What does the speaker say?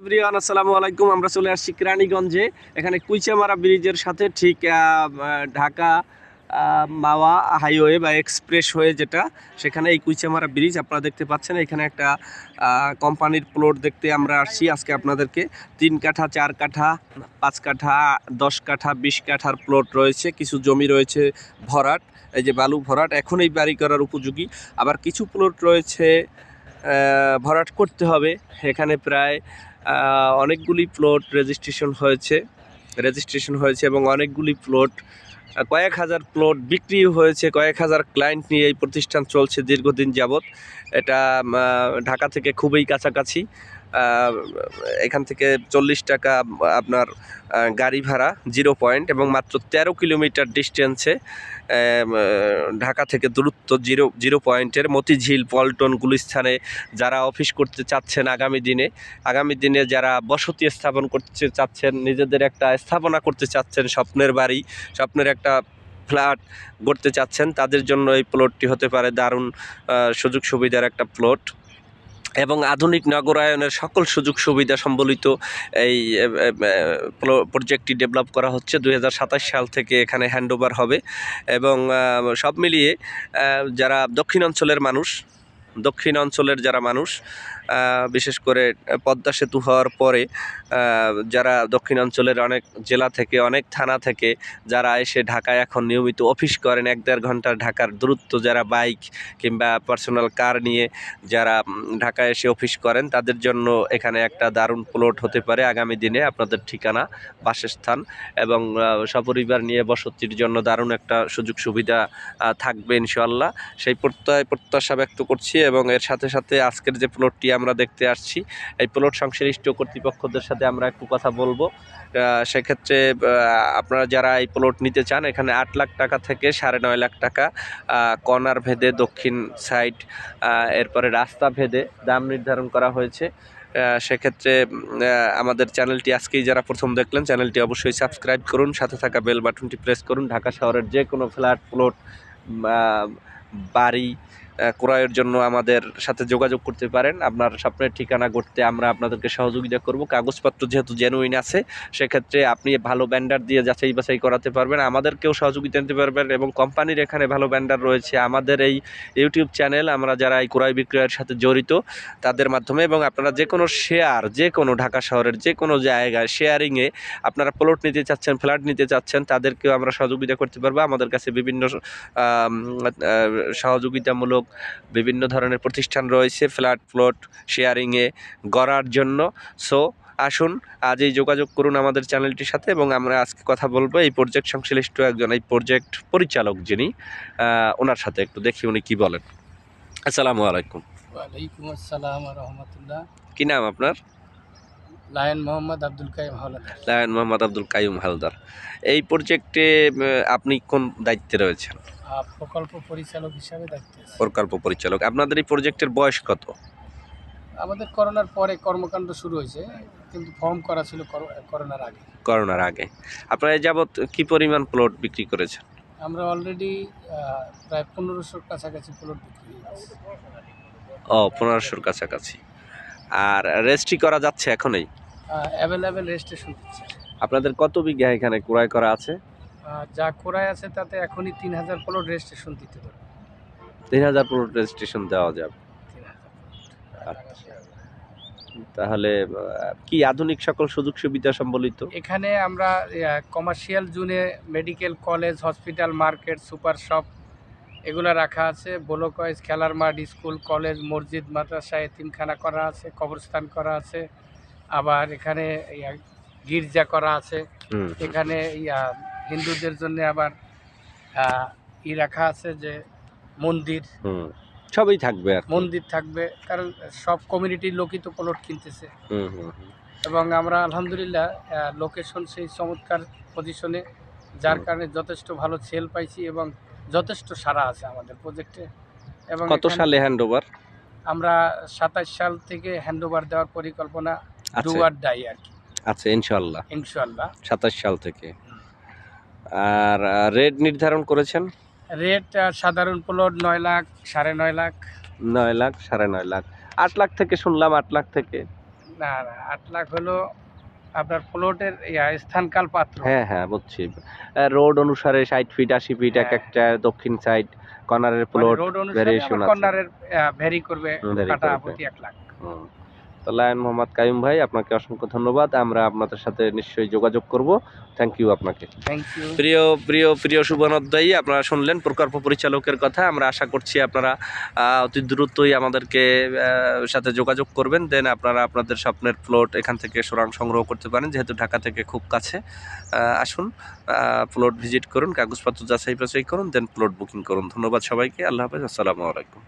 Everyone, আসসালামু আলাইকুম। আমরা চলে আসছি কেরানীগঞ্জে, এখানে কুইচামারা ব্রিজের সাথে ঠিক ঢাকা মাওয়া হাইওয়ে বা এক্সপ্রেস হয়ে যেটা, সেখানে এই কুইচামারা ব্রিজ আপনারা দেখতে পাচ্ছেন। এখানে একটা কোম্পানির প্লট দেখতে আমরা আসছি আজকে আপনাদেরকে। তিন কাঠা, চার কাঠা, পাঁচ কাঠা, দশ কাঠা, বিশ কাঠার প্লট রয়েছে। কিছু জমি রয়েছে ভরাট, এই যে বালু ভরাট, এখন এই বাড়ি করার উপযোগী। আবার কিছু প্লট রয়েছে ভরাট করতে হবে। এখানে প্রায় অনেকগুলি প্লট রেজিস্ট্রেশন হয়েছে। রেজিস্ট্রেশন হয়েছে এবং অনেকগুলি প্লট কয়েক হাজার প্লট বিক্রি হয়েছে, কয়েক হাজার ক্লায়েন্ট নিয়ে এই প্রতিষ্ঠান চলছে দীর্ঘদিন যাবৎ। এটা ঢাকা থেকে খুবই কাছাকাছি। এখান থেকে চল্লিশ টাকা আপনার গাড়ি ভাড়া জিরো পয়েন্ট এবং মাত্র তেরো কিলোমিটার ডিস্টেন্সে ঢাকা থেকে দূরত্ব জিরো জিরো পয়েন্টের মতিঝিল, পল্টন, গুলিস্থানে যারা অফিস করতে চাচ্ছেন আগামী দিনে আগামী দিনে যারা বসতি স্থাপন করতে চাচ্ছেন, নিজেদের একটা স্থাপনা করতে চাচ্ছেন, স্বপ্নের বাড়ি, স্বপ্নের একটা ফ্ল্যাট গড়তে চাচ্ছেন, তাদের জন্য এই প্লটটি হতে পারে দারুণ সুযোগ সুবিধার একটা প্লট এবং আধুনিক নগরায়নের সকল সুযোগ সুবিধা সম্বলিত এই প্রজেক্টটি ডেভেলপ করা হচ্ছে দু হাজার সাতাশ সাল থেকে এখানে হ্যান্ডওভার হবে। এবং সব মিলিয়ে যারা দক্ষিণ অঞ্চলের মানুষ দক্ষিণ অঞ্চলের যারা মানুষ বিশেষ করে পদ্মা সেতু হওয়ার পরে যারা দক্ষিণ অঞ্চলের অনেক জেলা থেকে, অনেক থানা থেকে যারা এসে ঢাকায় এখন নিয়মিত অফিস করেন, এক দেড় ঘণ্টার ঢাকার দূরত্ব যারা বাইক কিংবা পার্সোনাল কার নিয়ে যারা ঢাকায় এসে অফিস করেন, তাদের জন্য এখানে একটা দারুণ প্লট হতে পারে আগামী দিনে আপনাদের ঠিকানা, বাসস্থান এবং সপরিবার নিয়ে বসতির জন্য দারুণ একটা সুযোগ সুবিধা থাকবে ইনশাল্লাহ সেই প্রত্যয় প্রত্যাশা ব্যক্ত করছি এবং এর সাথে সাথে আজকের যে প্লটটি আমরা দেখতে আসছি। এই প্লট সংশ্লিষ্ট কর্তৃপক্ষদের সাথে আমরা একটু কথা বলব। সেক্ষেত্রে আপনারা যারা এই প্লট নিতে চান, এখানে আট লাখ টাকা থেকে সাড়ে নয় লাখ টাকা কর্নার ভেদে দক্ষিণ সাইড এরপরে রাস্তা ভেদে দাম নির্ধারণ করা হয়েছে। সেক্ষেত্রে আমাদের চ্যানেলটি আজকেই যারা প্রথম দেখলেন, চ্যানেলটি অবশ্যই সাবস্ক্রাইব করুন, সাথে থাকা বেল বাটনটি প্রেস করুন। ঢাকা শহরের যে কোনো ফ্ল্যাট, প্লট বাড়ি ক্রয়ের জন্য আমাদের সাথে যোগাযোগ করতে পারেন। আপনার স্বপ্নের ঠিকানা করতে আমরা আপনাদেরকে সহযোগিতা করব। কাগজপত্র যেহেতু জেনুইন আছে, সেক্ষেত্রে আপনি ভালো ব্যান্ডার দিয়ে যাচাই বাছাই করাতে পারবেন। আমাদেরকেও সহযোগিতা নিতে পারবেন এবং কোম্পানির এখানে ভালো ব্যান্ডার রয়েছে। আমাদের এই ইউটিউব চ্যানেল আমরা যারা এই ক্রয় বিক্রয়ের সাথে জড়িত, তাদের মাধ্যমে এবং আপনারা যে কোনো শেয়ার যে কোনো ঢাকা শহরের যে কোনো জায়গায় শেয়ারিংয়ে আপনারা প্লট নিতে চাচ্ছেন ফ্ল্যাট নিতে চাচ্ছেন, তাদেরকেও আমরা সহযোগিতা করতে পারব। আমাদের কাছে বিভিন্ন সহযোগিতামূলক বিভিন্ন ধরনের প্রতিষ্ঠান রয়েছে ফ্ল্যাট প্লট শেয়ারিংয়ে গড়ার জন্য। সো আসুন আজই যোগাযোগ করুন আমাদের চ্যানেলটির সাথে এবং আমরা আজকে কথা বলব এই প্রজেক্ট সংশ্লিষ্ট একজন এই প্রজেক্ট পরিচালক যিনি ওনার সাথে একটু দেখি উনি কি বলেন। আসসালামু আলাইকুম। ওয়ালাইকুম আসসালাম রহমতুল্লাহ। কি নাম আপনার? লায়ন মোহাম্মদ আব্দুল কাইম হাওলাদার। লায়ন মোহাম্মদ আব্দুল কাইম হালদার এই প্রজেক্টে আপনি কোন দায়িত্বে রয়েছেন? প্রকল্প পরিচালক হিসাবে দায়িত্ব প্রকল্প পরিচালক। আপনাদের এই প্রজেক্টের বয়স কত? আমাদের করোনার পরে কর্মকাণ্ড শুরু হয়েছে কিন্তু ফর্ম করা ছিল কর- করোনার আগে। করোনার আগে। আপনারা এই যাবৎ কি পরিমাণ প্লট বিক্রি করেছেন? আমরা অলরেডি প্রায় পনেরোশোর কাছাকাছি প্লট বিক্রি। ও পনেরোশোর কাছাকাছি। আর রেজিস্ট্রি করা যাচ্ছে এখনই? অ্যাভেলেবেল রেজিস্ট্রেশন আপনাদের কত বিঘা এখানে ক্রয় করা আছে? যা করায় আছে তাতে এখনই তিন হাজার প্লট রেজিস্ট্রেশন দিতে পারবে তিন হাজার প্লট রেজিস্ট্রেশন দেওয়া যাবে। আচ্ছা। তাহলে কি আধুনিক সকল সুযোগ সুবিধা সম্বলিত? এখানে আমরা কমার্শিয়াল জোনে medical college hospital market super shop এগুলো রাখা আছে। ব্লকওয়াইজ খেলার মাঠ স্কুল কলেজ মসজিদ মাদ্রাসা এতিমখানা করা আছে কবরস্থান করা আছে। আবার এখানে গির্জা করা আছে। এখানে ইয়া হিন্দুদের জন্য আবার ই রাখা আছে যে মন্দির। সবই থাকবে আর মন্দির থাকবে কারণ সব কমিউনিটির লোকই তো প্লট কিনতেছে। হুম হুম হুম। এবং আমরা আলহামদুলিল্লাহ লোকেশন সেই চমৎকার পজিশনে যার কারণে যথেষ্ট ভালো সেল পাইছি এবং যথেষ্ট সারা আছে আমাদের প্রজেক্টে এবং কত সালে হ্যান্ড ওভার আমরা সাতাশ সাল থেকে হ্যান্ডওভার দেওয়ার পরিকল্পনা ডুয়ার ডাই আর কি। আছে ইনশাল্লাহ ইনশাল্লাহ সাতাশ সাল থেকে। আর রেট নির্ধারণ করেছেন? রেট সাধারণ প্লট নয় লাখ সাড়ে নয় লাখ। নয় লাখ সাড়ে নয় লাখ। আট লাখ থেকে শুনলাম আট লাখ থেকে। না না আট লাখ হলো আপনার প্লটের স্থানকাল পাত্র। হ্যাঁ হ্যাঁ বুঝছি। রোড অনুসারে ষাট ফিট আশি ফিট এক হ্যাঁ। একটা দক্ষিণ সাইড কর্নারের প্লট রোড অনুসারে কর্নারের ভ্যারি করবে কাটা। প্রতি এক লাখ। তো লায়ন মোহাম্মদ কাইম ভাই আপনাকে অসংখ্য ধন্যবাদ। আমরা আপনাদের সাথে নিশ্চয়ই যোগাযোগ করব। থ্যাংক ইউ আপনাকে। থ্যাংক ইউ প্রিয় প্রিয় প্রিয় শুভনোদ্দায়ী আপনারা শুনলেন প্রকল্প পরিচালকের কথা। আমরা আশা করছি আপনারা অতি দ্রুতই আমাদেরকে সাথে যোগাযোগ করবেন। দেন আপনারা আপনাদের স্বপ্নের প্লট এখান থেকে সুরাং সংগ্রহ করতে পারেন যেহেতু ঢাকা থেকে খুব কাছে। আসুন প্লট ভিজিট করুন কাগজপত্র যাচাই বাছাই করুন দেন প্লট বুকিং করুন। ধন্যবাদ সবাইকে। আল্লাহ হাফেজ। আসসালামু আলাইকুম।